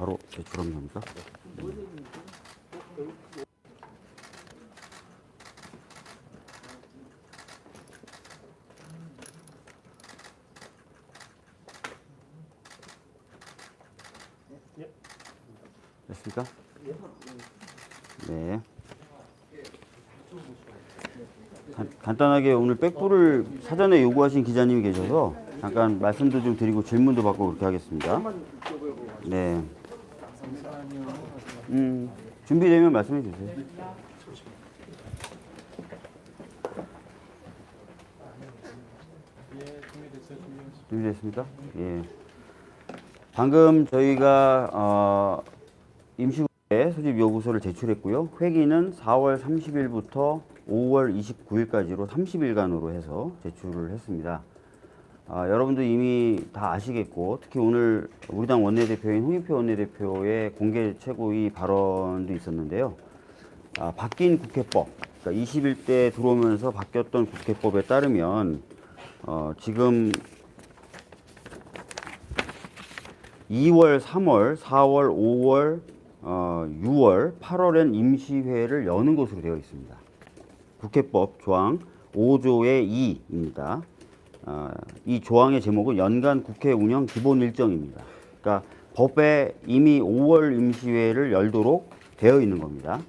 바로 제출하면 됩니까? 됐습니까? 네. 간, 간단하게 오늘 백부를 사전에 요구하신 기자님이 계셔서 잠깐 말씀도 좀 드리고 질문도 받고 그렇게 하겠습니다. 네. 음, 준비되면 말씀해 주세요. 준비됐습니까? 예. 방금 저희가 어, 임시국회 소집 요구서를 제출했고요. 회기는 4월 30일부터 5월 29일까지로 30일간으로 해서 제출을 했습니다. 아, 여러분도 이미 다 아시겠고 특히 오늘 우리 당 원내대표인 홍익표 원내대표의 공개 최고위 발언도 있었는데요. 아, 바뀐 국회법, 그러니까 21대 들어오면서 바뀌었던 국회법에 따르면 어, 지금 2월, 3월, 4월, 5월, 어, 6월, 8월엔 임시회를 여는 것으로 되어 있습니다. 국회법 조항 5조의 2입니다. 어, 이 조항의 제목은 연간 국회 운영 기본 일정입니다. 그러니까 법에 이미 5월 임시회를 열도록 되어 있는 겁니다.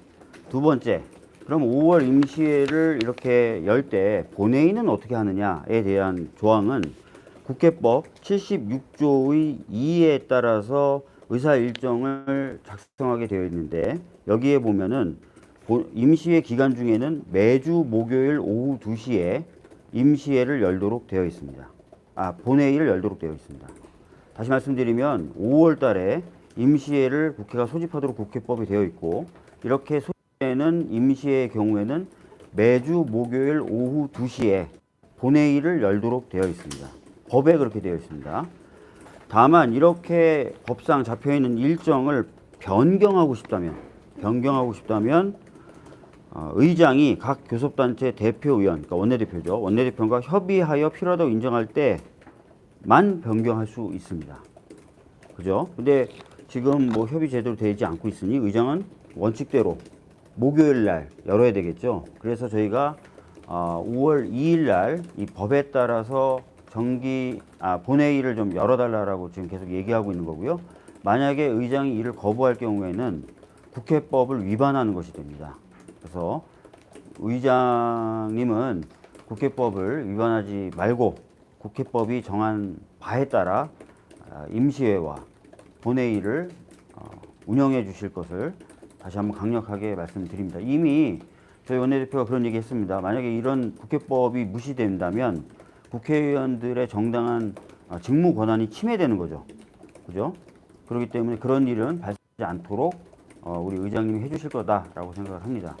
두 번째, 그럼 5월 임시회를 이렇게 열 때 본회의는 어떻게 하느냐에 대한 조항은 국회법 76조의 2에 따라서 의사 일정을 작성하게 되어 있는데 여기에 보면은 보- 임시회 기간 중에는 매주 목요일 오후 2시에 임시회를 열도록 되어 있습니다. 아, 본회의를 열도록 되어 있습니다. 다시 말씀드리면 5월 달에 임시회를 국회가 소집하도록 국회법이 되어 있고 이렇게 소집되는 임시회의 경우에는 매주 목요일 오후 2시에 본회의를 열도록 되어 있습니다. 법에 그렇게 되어 있습니다. 다만 이렇게 법상 잡혀 있는 일정을 변경하고 싶다면 변경하고 싶다면 어, 의장이 각 교섭단체 대표위원, 그러니까 원내대표죠. 원내대표가 협의하여 필요하다고 인정할 때만 변경할 수 있습니다. 그죠? 근데 지금 뭐 협의 제대로 되지 않고 있으니 의장은 원칙대로 목요일 날 열어야 되겠죠. 그래서 저희가 어, 5월 2일 날 이 법에 따라서 정기 아, 본회의를 좀 열어달라고 지금 계속 얘기하고 있는 거고요. 만약에 의장이 이를 거부할 경우에는 국회법을 위반하는 것이 됩니다. 그래서 의장님은 국회법을 위반하지 말고 국회법이 정한 바에 따라 아, 임시회와 본회의를 어, 운영해 주실 것을 다시 한번 강력하게 말씀드립니다. 이미 저희 원내대표가 그런 얘기 했습니다. 만약에 이런 국회법이 무시된다면 국회의원들의 정당한 어, 직무 권한이 침해되는 거죠. 그죠? 그렇기 때문에 그런 일은 발생하지 않도록 어, 우리 의장님이 해주실 거다라고 생각을 합니다.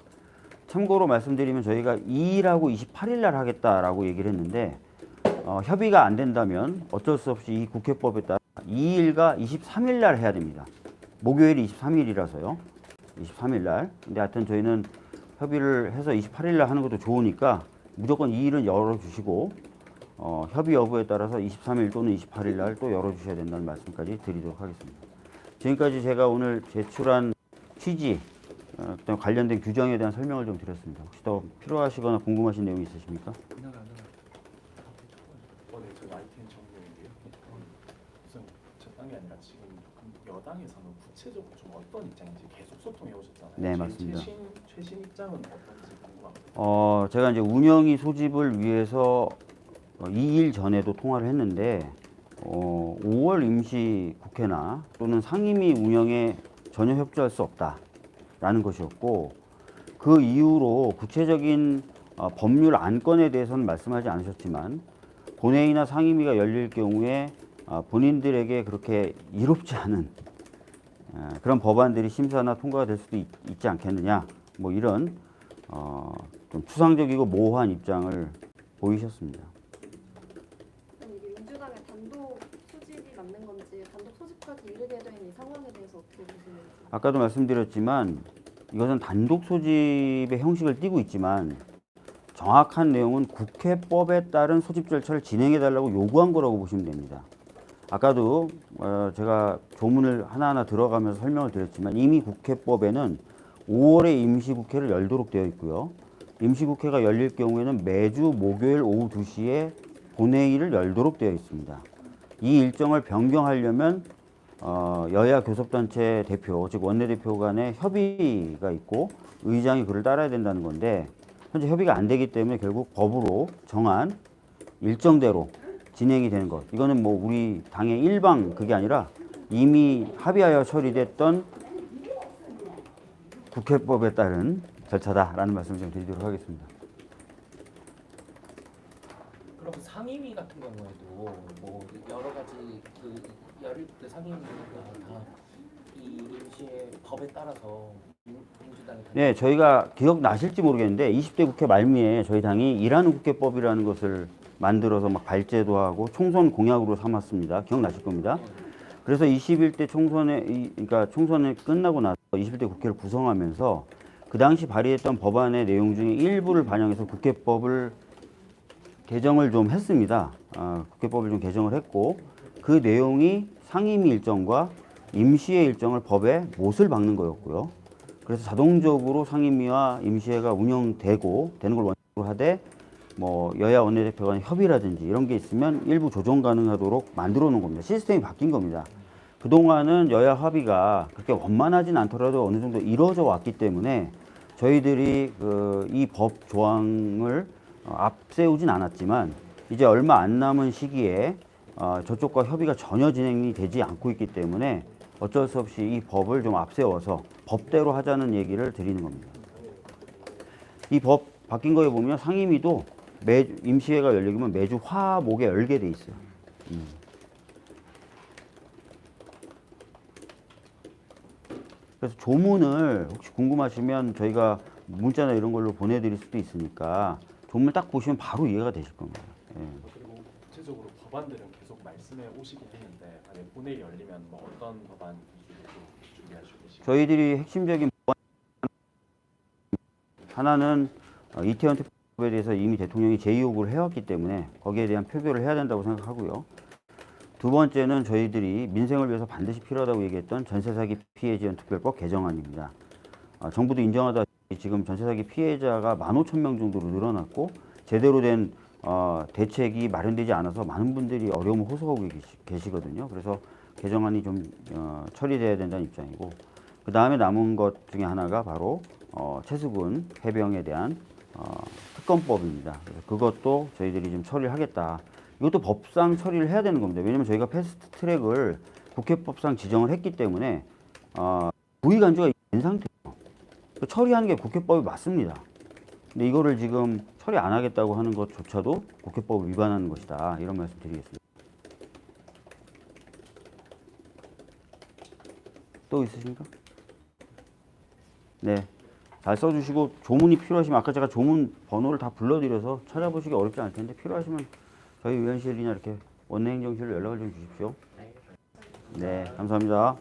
참고로 말씀드리면 저희가 2일하고 28일 날 하겠다라고 얘기를 했는데 어, 협의가 안 된다면 어쩔 수 없이 이 국회법에 따라 2일과 23일 날 해야 됩니다. 목요일이 23일이라서요. 23일 날. 근데 하여튼 저희는 협의를 해서 28일 날 하는 것도 좋으니까 무조건 2일은 열어주시고 어, 협의 여부에 따라서 23일 또는 28일 날 또 열어주셔야 된다는 말씀까지 드리도록 하겠습니다. 지금까지 제가 오늘 제출한 취지, 어, 관련된 규정에 대한 설명을 좀 드렸습니다. 혹시 더 필요하시거나 궁금하신 내용이 있으십니까? 이번에 저 YTN 정부인데요. 무슨 저당이 아니라 지금 그럼 여당에서는 구체적으로 좀 어떤 입장인지 계속 소통해 오셨잖아요. 네, 지금 맞습니다. 최신 최신 입장은 어떤지 궁금합니다. 어, 제가 이제 운영위 소집을 위해서 어, 2일 전에도 통화를 했는데 어, 5월 임시 국회나 또는 상임위 운영에 전혀 협조할 수 없다 라는 것이었고 그 이후로 구체적인 어, 법률 안건에 대해서는 말씀하지 않으셨지만 본회의나 상임위가 열릴 경우에 어, 본인들에게 그렇게 이롭지 않은 어, 그런 법안들이 심사나 통과가 될 수도 있, 지 않겠느냐 뭐 이런 어, 좀 추상적이고 모호한 입장을 보이셨습니다. 민주당의 단독 수집이 맞는 건지 단독 소집까지 이르게 된 이 상황에 대해서 어떻게 보시는지 아까도 말씀드렸지만 이것은 단독 소집의 형식을 띠고 있지만 정확한 내용은 국회법에 따른 소집 절차를 진행해 달라고 요구한 거라고 보시면 됩니다. 아까도 어, 제가 조문을 하나하나 들어가면서 설명을 드렸지만 이미 국회법에는 5월에 임시국회를 열도록 되어 있고요. 임시국회가 열릴 경우에는 매주 목요일 오후 2시에 본회의를 열도록 되어 있습니다. 이 일정을 변경하려면 어, 여야 교섭단체 대표, 즉 원내대표 간의 협의가 있고 의장이 그를 따라야 된다는 건데 현재 협의가 안 되기 때문에 결국 법으로 정한 일정대로 진행이 되는 것. 이거는 뭐 우리 당의 일방 그게 아니라 이미 합의하여 처리됐던 국회법에 따른 절차다라는 말씀을 좀 드리도록 하겠습니다. 그럼 상임위 같은 경우에도 뭐 여러 가지 그 열릴 때 상임위가 다이 임시의 법에 따라서 민- 민주당이 다 네, 저희가 기억나실지 모르겠는데 20대 국회 말미에 저희 당이 일하는 국회법이라는 것을 만들어서 막 발제도 하고 총선 공약으로 삼았습니다. 기억나실 겁니다. 그래서 21대 총선에 이- 그러니까 총선이 끝나고 나서 20대 국회를 구성하면서 그 당시 발의했던 법안의 내용 중에 일부를 반영해서 국회법을 개정을 좀 했습니다. 아, 국회법을 좀 개정을 했고 그 내용이 상임위 일정과 임시회 일정을 법에 못을 박는 거였고요. 그래서 자동적으로 상임위와 임시회가 운영되고 되는 걸 원칙으로 하되 뭐 여야 원내대표 간 협의라든지 이런 게 있으면 일부 조정 가능하도록 만들어 놓은 겁니다. 시스템이 바뀐 겁니다. 그동안은 여야 합의가 그렇게 원만하진 않더라도 어느 정도 이루어져 왔기 때문에 저희들이 그 이 법 조항을 어, 앞세우진 않았지만 이제 얼마 안 남은 시기에 어, 저쪽과 협의가 전혀 진행이 되지 않고 있기 때문에 어쩔 수 없이 이 법을 좀 앞세워서 법대로 하자는 얘기를 드리는 겁니다. 이 법 바뀐 거에 보면 상임위도 매 임시회가 열리면 매주 화 목에 열게 돼 있어요. 음. 그래서 조문을 혹시 궁금하시면 저희가 문자나 이런 걸로 보내드릴 수도 있으니까 조문 딱 보시면 바로 이해가 되실 겁니다. 예. 그리고 구체적으로 법안들은 계속 말씀해 오시긴 했는데 만약 본회의 열리면 뭐 어떤 법안 위주로 또 준비하시고 계시고 저희들이 핵심적인 법안 하나는 어, 이태원 특별법에 대해서 이미 대통령이 제2요구를 해왔기 때문에 거기에 대한 표결을 해야 된다고 생각하고요. 두 번째는 저희들이 민생을 위해서 반드시 필요하다고 얘기했던 전세 사기 피해 지원 특별법 개정안입니다. 어, 정부도 인정하다 지금 전세사기 피해자가 15,000명 정도로 늘어났고 제대로 된 어, 대책이 마련되지 않아서 많은 분들이 어려움을 호소하고 계시, 계시거든요. 그래서 개정안이 좀 어, 처리돼야 된다는 입장이고 그 다음에 남은 것 중에 하나가 바로 어, 최수근 해병에 대한 어, 특검법입니다. 그것도 저희들이 좀 처리를 하겠다. 이것도 법상 처리를 해야 되는 겁니다. 왜냐하면 저희가 패스트 트랙을 국회법상 지정을 했기 때문에 어, 부의 간주가 된. 그 처리하는 게 국회법이 맞습니다. 근데 이거를 지금 처리 안 하겠다고 하는 것조차도 국회법을 위반하는 것이다. 이런 말씀 드리겠습니다. 또 있으십니까? 네. 잘 써주시고 조문이 필요하시면 아까 제가 조문 번호를 다 불러드려서 찾아보시기 어렵지 않을 텐데 필요하시면 저희 위원실이나 이렇게 원내행정실로 연락을 좀 주십시오. 네, 감사합니다.